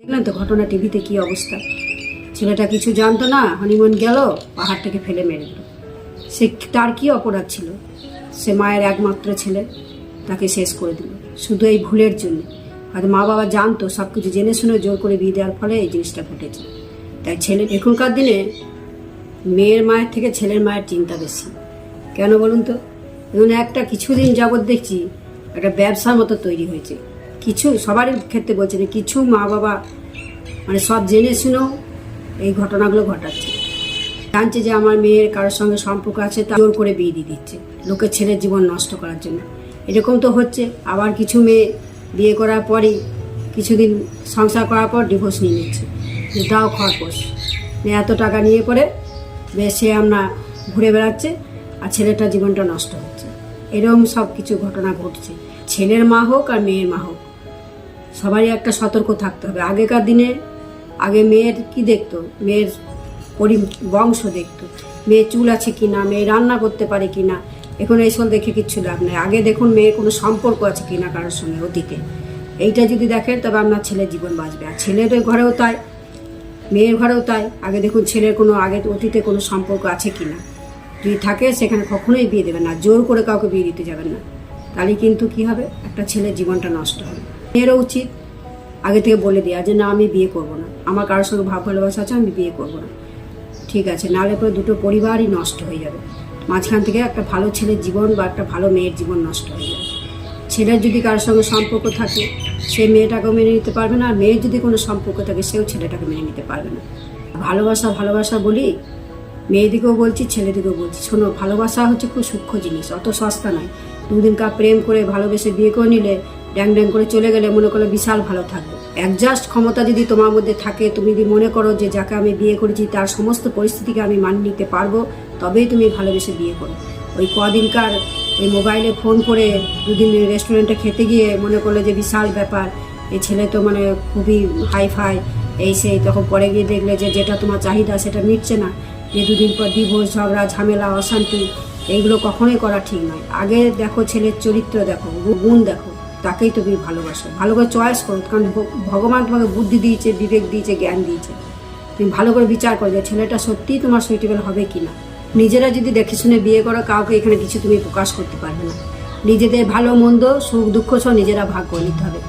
দেখলেন তো ঘটনা টিভিতে কি অবস্থা। ছেলেটা কিছু জানতো না হানিমুন গেল, পাহাড়টাকে ফেলে মেরে দিল। সে তার কি অপরাধ ছিল? সে মায়ের একমাত্র ছেলে, তাকে শেষ করে দিল। শুধু এই ভুলের জন্য। হয়তো মা বাবা জানতো সব কিছু জেনে শুনে জোর করে বিয়ে দেওয়ার ফলে এই জিনিসটা ঘটেছে। তাই ছেলে, এখনকার দিনে মেয়ের মায়ের থেকে ছেলের মায়ের চিন্তা বেশি। কেন বলুন তো? এমন একটা কিছুদিন যাবৎ দেখছি একটা ব্যবসার মতো তৈরি হয়েছে। কিছু সবারই ক্ষেত্রে বলছে না কিছু মা বাবা মানে সব জেনে শুনেও এই ঘটনাগুলো ঘটাচ্ছে। জানছে যে আমার মেয়ের কারোর সঙ্গে সম্পর্ক আছে, তা জোর করে বিয়ে দিয়ে দিচ্ছে লোকের ছেলের জীবন নষ্ট করার জন্য। এরকম তো হচ্ছে, আবার কিছু মেয়ে বিয়ে করার পরই কিছুদিন সংসার করার পর ডিভোর্স নিয়ে নিচ্ছে। যে দাও খরপোশ নিয়ে এত টাকা নিয়ে পরে বেশ সে আমরা ঘুরে বেড়াচ্ছে আর ছেলেটার জীবনটা নষ্ট হচ্ছে। এরকম সব কিছু ঘটনা ঘটছে। ছেলের মা হোক আর মেয়ের মা হোক। সবারই একটা সতর্ক থাকতে হবে। আগেকার দিনে, আগে মেয়ের কি দেখতো? মেয়ের পরি বংশ দেখতো। মেয়ে চুল আছে কি না মেয়ে রান্না করতে পারে কি না এখন এইসব দেখে কিচ্ছু লাভ নেই। আগে দেখুন মেয়ের কোনো সম্পর্ক আছে কি না কারোর সঙ্গে, অতীতে। এইটা যদি দেখেন, তবে আপনার ছেলের জীবন বাঁচবে। আর ছেলের ঘরেও তাই। মেয়ের ঘরেও তাই। আগে দেখুন ছেলের কোনো, আগে অতীতে কোনো সম্পর্ক আছে কি না যদি থাকে, সেখানে কখনোই বিয়ে দেবেন না। জোর করে কাউকে বিয়ে দিতে যাবেন না। তাহলে কিন্তু কি হবে? একটা ছেলের জীবনটা নষ্ট হবে। মেয়েরও উচিত আগে থেকে বলে দেওয়া যে, না, আমি বিয়ে করব না। আমার কারোর সঙ্গে ভাব ভালোবাসা আছে, আমি বিয়ে করব না। ঠিক আছে, নাহলে পরে দুটো পরিবারই নষ্ট হয়ে যাবে। মাঝখান থেকে একটা ভালো ছেলের জীবন বা একটা ভালো মেয়ের জীবন নষ্ট হয়ে যাবে। ছেলের যদি কারোর সঙ্গে সম্পর্ক থাকে, সে মেয়েটাকেও মেনে নিতে পারবে না। আর মেয়ের যদি কোনো সম্পর্ক থাকে, সেও ছেলেটাকে মেনে নিতে পারবে না। ভালোবাসা ভালোবাসা বলি মেয়েদিকেও বলছি, ছেলেদিকেও বলছি। শোনো, ভালোবাসা হচ্ছে খুব সূক্ষ্ম জিনিস, অত সস্তা নয়। দুদিন কাপ প্রেম করে ভালোবেসে বিয়ে করে নিলে ড্যাং ড্যাং করে চলে গেলে মনে করলে বিশাল ভালো থাকবে। অ্যাডজাস্ট ক্ষমতা যদি তোমার মধ্যে থাকে, তুমি যদি মনে করো যে যাকে আমি বিয়ে করেছি তার সমস্ত পরিস্থিতিকে আমি মান নিতে পারব, তবেই তুমি ভালোবেসে বিয়ে করো। ওই কদিনকার ওই মোবাইলে ফোন করে দুদিন রেস্টুরেন্টে খেতে গিয়ে মনে করল যে বিশাল ব্যাপার। এই ছেলে তো মানে খুবই হাই ফাই এই সেই, তখন পরে গিয়ে দেখলে যে যেটা তোমার চাহিদা সেটা মিটছে না। যে দুদিন পর ডিভোর্স ঝগড়া, ঝামেলা, অশান্তি, এইগুলো কখনোই করা ঠিক নয়। আগে দেখো ছেলের চরিত্র দেখো গুণ দেখো, তাকেই তুমি ভালোবাসো। ভালো করে চয়েস করো, কারণ ভগবান তোমাকে বুদ্ধি দিয়েছে, বিবেক দিয়েছে, জ্ঞান দিয়েছে। তুমি ভালো করে বিচার করো যে ছেলেটা সত্যিই তোমার সুইটেবল হবে কি না। নিজেরা যদি দেখে শুনে বিয়ে করো, কাউকে এখানে কিছু তুমি প্রকাশ করতে পারবে না। নিজেদের ভালো, মন্দ, সুখ, দুঃখ সব নিজেরা ভাগ করে নিতে হবে।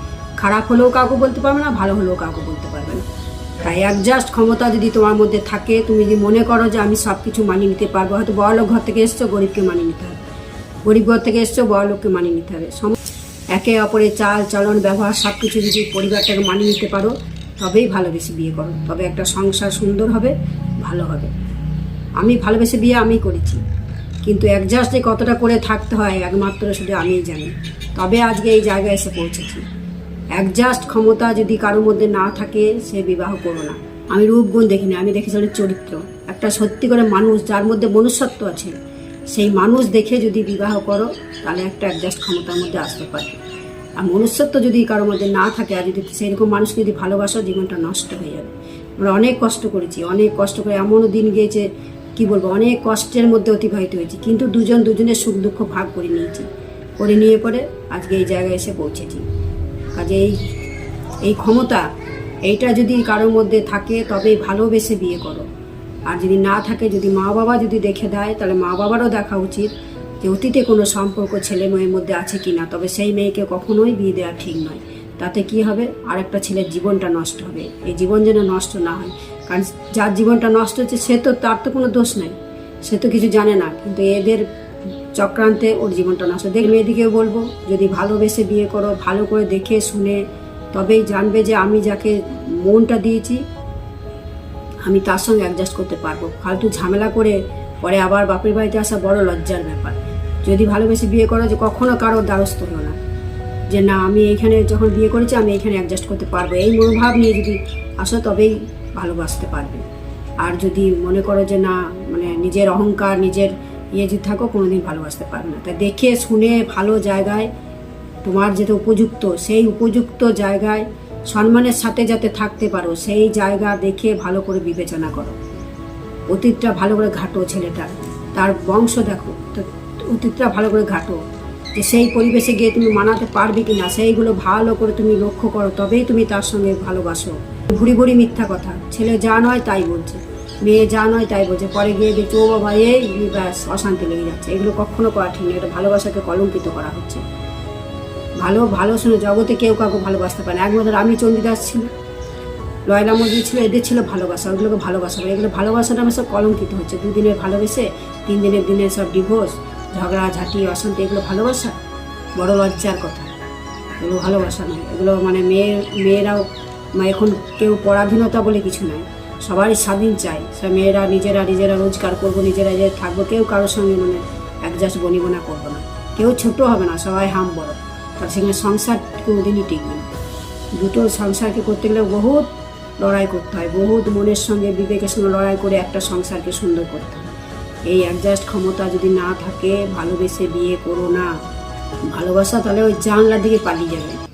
খারাপ হলেও কাউকে বলতে পারবে না, ভালো হলেও কাউকে বলতে তাই অ্যাডজাস্ট ক্ষমতা যদি তোমার মধ্যে থাকে, তুমি যদি মনে করো যে আমি সব কিছু মানিয়ে নিতে পারব, হয়তো বড়লোক ঘর থেকে এসছো, গরিবকে মানিয়ে নিতে হবে। গরিব ঘর থেকে এসছো বড়লোককে মানিয়ে নিতে হবে। একে অপরের চাল, চলন, ব্যবহার সব কিছু যদি পরিবারটাকে মানিয়ে নিতে পারো, তবেই ভালোবেসে বিয়ে করো। তবে একটা সংসার সুন্দর হবে, ভালো হবে। আমি ভালোবেসে বিয়ে আমি করেছি। কিন্তু অ্যাডজাস্ট কতটা করে থাকতে হয়, একমাত্র শুধু আমিই জানি। তবে আজকে এই জায়গায় এসে পৌঁছেছি। অ্যাডজাস্ট ক্ষমতা যদি কারোর মধ্যে না থাকে, সে বিবাহ করো না। আমি রূপগুণ দেখিনি, আমি দেখেছি ওর চরিত্র। একটা সত্যি করে মানুষ যার মধ্যে মনুষ্যত্ব আছে, সেই মানুষ দেখে যদি বিবাহ করো, তাহলে একটা অ্যাডজাস্ট ক্ষমতার মধ্যে আসতে পারে। আর মনুষ্যত্ব যদি কারোর মধ্যে না থাকে, আর যদি সেরকম মানুষকে যদি ভালোবাসো, জীবনটা নষ্ট হয়ে যাবে। আমরা অনেক কষ্ট করেছি, অনেক কষ্ট করে এমনও দিন গিয়েছে, কি বলব, অনেক কষ্টের মধ্যে অতিবাহিত হয়েছি, কিন্তু দুজন দুজনের সুখ দুঃখ ভাগ করে নিয়েছি। করে নিয়ে পরে আজকে এই জায়গায় এসে পৌঁছেছি। কাজে এই ক্ষমতা, এইটা যদি কারোর মধ্যে থাকে, তবেই ভালোবেসে বিয়ে করো। আর যদি না থাকে, যদি মা বাবা যদি দেখে দেয়, তাহলে মা বাবারও দেখা উচিত যে অতীতে কোনো সম্পর্ক ছেলে মেয়ের মধ্যে আছে কি না তবে সেই মেয়েকে কখনোই বিয়ে দেওয়া ঠিক নয়। তাতে কি হবে? আর একটা ছেলের জীবনটা নষ্ট হবে। এই জীবন যেন নষ্ট না হয়। কারণ যার জীবনটা নষ্ট হচ্ছে, সে তো, তার তো কোনো দোষ নেই। সে তো কিছু জানে না। কিন্তু এদের চক্রান্তে ওর জীবনটা নষ্ট দেখ মেয়েদিকেও বলব, যদি ভালোবেসে বিয়ে করো, ভালো করে দেখে শুনে, তবেই জানবে যে আমি যাকে মনটা দিয়েছি, আমি তার সঙ্গে অ্যাডজাস্ট করতে পারব। ফালতু ঝামেলা করে পরে আবার বাপের বাড়িতে আসা বড় লজ্জার ব্যাপার। যদি ভালোবেসে বিয়ে করো, যে কখনো কারও দ্বারস্থ হলো না। যে না, আমি এখানে যখন বিয়ে করেছি, আমি এখানে অ্যাডজাস্ট করতে পারব। এই মনোভাব নিয়ে যদি আসো, তবেই ভালোবাসতে পারবে। আর যদি মনে করো যে না মানে নিজের অহংকার, নিজের ইয়ে যদি থাকো, কোনোদিন ভালোবাসতে পারবে না। তাই দেখে, শুনে ভালো জায়গায় তোমার যেটা উপযুক্ত, সেই উপযুক্ত জায়গায় সম্মানের সাথে যাতে থাকতে পারো, সেই জায়গা দেখে ভালো করে বিবেচনা করো। অতীতটা ভালো করে ঘাটো ছেলেটার তার বংশ দেখো অতীতটা ভালো করে ঘাটো। যে সেই পরিবেশে গিয়ে তুমি মানাতে পারবে কি না সেইগুলো ভালো করে তুমি লক্ষ্য করো, তবেই তুমি তার সঙ্গে ভালোবাসো। ভুড়ি ভুড়ি মিথ্যা কথা। ছেলে যা নয় তাই বলছে। মেয়ে যা নয় তাই বলছে। পরে গিয়ে দেখছি, ও বাবা, এই ব্যাস, অশান্তি লেগে যাচ্ছে। এগুলো কখনো করা ঠিক নেই এটা ভালোবাসাকে কলঙ্কিত করা হচ্ছে। ভালো ভালো শুনে জগতে কেউ কাউকে ভালোবাসতে পারে না। একমাত্র আমি চণ্ডীদাস ছিল লয়লা মজুরি ছিল, এদের ছিল ভালোবাসা। ওগুলোকে ভালোবাসা এগুলো ভালোবাসাটা আমার সব কলঙ্কিত হচ্ছে। দুদিনের ভালোবেসে তিন দিনের দিনে সব ডিভোর্স ঝগড়া, ঝাঁটি, অশান্তি, এগুলো ভালোবাসা? বড় লজ্জার কথা। এগুলো ভালোবাসা নয়। এগুলো মানে মেয়ে, মেয়েরাও এখন কেউ পরাধীনতা বলে কিছু নয় সবারই স্বাধীন চাই। সব মেয়েরা নিজেরা নিজেরা রোজগার করব, নিজেরা নিজেরা থাকব, কেউ কারোর সঙ্গে মানে অ্যাডজাস্ট বনিবনা করব না। কেউ ছোট হবে না, সবাই হাম বড়। তার সঙ্গে সংসার কোনোদিনই টিকবে না। দুটো সংসারকে করতে গেলে বহুত লড়াই করতে হয়, বহুত মনের সঙ্গে বিবেকের সঙ্গে লড়াই করে একটা সংসারকে সুন্দর করতে হয়। এই অ্যাডজাস্ট ক্ষমতা যদি না থাকে, ভালোবেসে বিয়ে করো না, ভালোবাসা তাহলে ওই জানলার দিকে পালিয়ে যাবে।